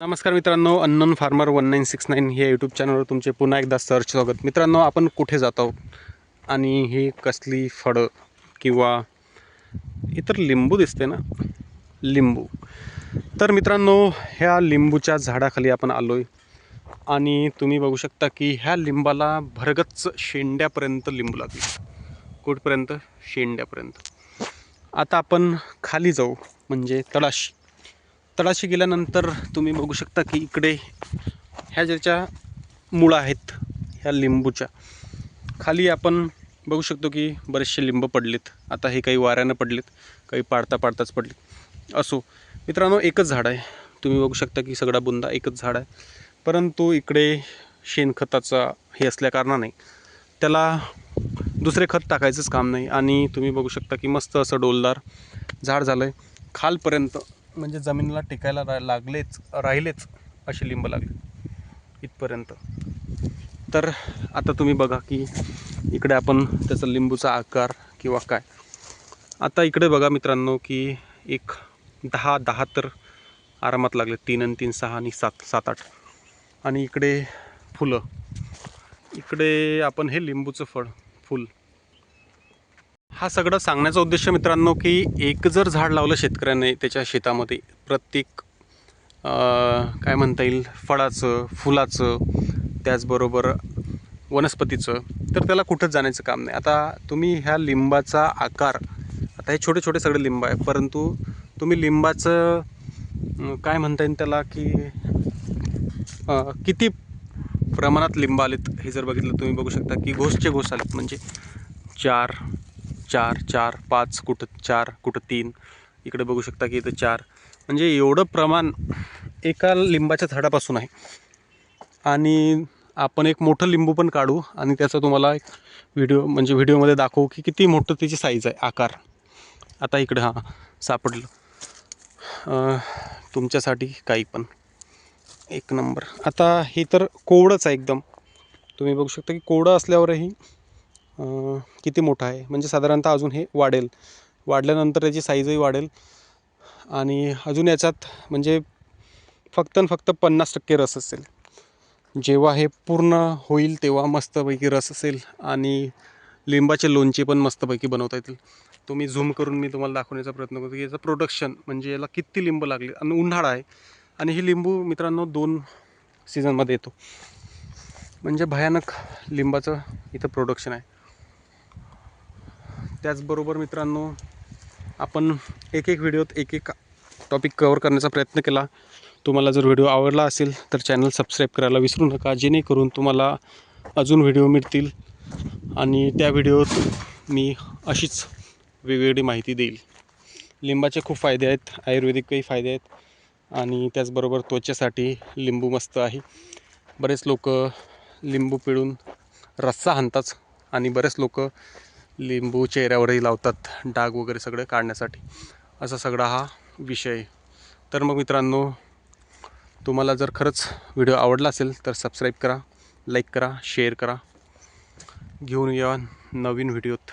नमस्कार मित्रांनो unknown farmer one nine six nine हे यूट्यूब चॅनलवर तुमचे पुन्हा एकदा सर्च स्वागत. मित्रांनो आपण कुठे जात आहोत? आणि ही कसली फळं किंवा इतर लिंबू दिसते ना? लिंबू. तर मित्रांनो ह्या लिंबूच्या झाडाखाली आपण आलो आहे आणि तुम्ही बघू शकता की ह्या लिंबाला भरगच्च शेंड्यापर्यंत लिंबू लागले. कुठपर्यंत? शेंड्यापर्यंत. आता आपण खाली जाऊ म्हणजे तळाशी. तळाशी गेल्यानंतर तुम्ही बघू शकता की इकडे ह्या ज्याच्या मुळं आहेत ह्या लिंबूच्या खाली आपण बघू शकतो की बरेचसे लिंब पडलेत. आता हे काही वाऱ्यानं पडलेत काही पाडता पाडताच पडले असो मित्रांनो एकच झाड आहे. तुम्ही बघू शकता की सगळा बुंदा एकच झाड आहे. परंतु इकडे शेणखताचा हे असल्याकारणाने त्याला दुसरे खत टाकायचंच काम नाही. आणि तुम्ही बघू शकता की मस्त असं डोलदार झाड झालं आहे खालपर्यंत म्हणजे जमिनीला टिकायला रा लागलेच राहिलेच असे लिंब लागले इथपर्यंत. तर आता तुम्ही बघा की इकडे आपण त्याचा लिंबूचा आकार किंवा काय. आता इकडे बघा मित्रांनो की एक दहा दहा तर आरामात लागले तीन आणि तीन सहा आणि सात सात आठ. आणि इकडे फुलं. इकडे आपण हे लिंबूचं फळ फुल हा सगळं सांगण्याचा उद्देश मित्रांनो की एक जर झाड लावलं शेतकऱ्याने त्याच्या शेतामध्ये प्रत्येक काय म्हणता येईल फळाचं फुलाचं त्याचबरोबर वनस्पतीचं तर त्याला कुठंच जाण्याचं काम नाही. आता तुम्ही ह्या लिंबाचा आकार आता हे छोटे छोटे सगळे लिंब आहे परंतु तुम्ही लिंबाचं काय म्हणता येईल त्याला की किती प्रमाणात लिंब आलेत हे जर बघितलं तुम्ही बघू शकता की घोसचे घोस आलेत म्हणजे चार चार चार पाच कुठं चार कुठं तीन. इकडे बघू शकता की इथं चार. म्हणजे एवढं प्रमाण एका लिंबाच्या झाडापासून आहे. आणि आपण एक मोठं लिंबू पण काढू आणि त्याचा तुम्हाला एक व्हिडिओ म्हणजे व्हिडिओमध्ये दाखवू की किती मोठं त्याची साईज आहे आकार. आता इकडे हां सापडलं. तुमच्यासाठी काही पण. एक नंबर. आता हे तर कोवडंच आहे एकदम. तुम्ही बघू शकता की कोवडं असल्यावरही किती मोठं आहे? म्हणजे साधारणतः अजून हे वाढेल. वाढल्यानंतर त्याची साईजही वाढेल. आणि अजून याच्यात म्हणजे फक्त आणि फक्त पन्नास टक्के रस असेल. जेव्हा हे पूर्ण होईल तेव्हा मस्तपैकी रस असेल आणि लिंबाचे लोणचे पण मस्तपैकी बनवता येतील. तुम्ही झूम करून मी तुम्हाला दाखवण्याचा प्रयत्न करतो की याचं प्रोडक्शन म्हणजे याला किती लिंब लागले? आणि उन्हाळा आहे. आणि ही लिंबू मित्रांनो दोन सीझनमध्ये येतो. म्हणजे भयानक लिंबाचं इथं प्रोडक्शन आहे. त्याचबरोबर मित्रांनो आपण एक एक व्हिडिओत एक एक टॉपिक कवर करण्याचा प्रयत्न केला. तुम्हाला जर व्हिडिओ आवडला असेल तर चॅनल सबस्क्राईब करायला विसरू नका. जेणेकरून तुम्हाला अजून व्हिडिओ मिळतील आणि त्या व्हिडिओत मी अशीच वेगवेगळी माहिती देईल. लिंबाचे खूप फायदे आहेत आयुर्वेदिक काही फायदे आहेत आणि त्याचबरोबर त्वचेसाठी लिंबू मस्त आहे. बरेच लोक लिंबू पिळून रस्सा हाणतात आणि बरेच लोक लिंबू चेहऱ्यावरही लावतात डाग वगैरे सगळं काढण्यासाठी. असा सगळा हा विषय. आहे तर मग मित्रांनो तुम्हाला जर खरंच व्हिडिओ आवडला असेल तर सबस्क्राईब करा लाईक करा शेअर करा. घेऊन या नवीन व्हिडिओत.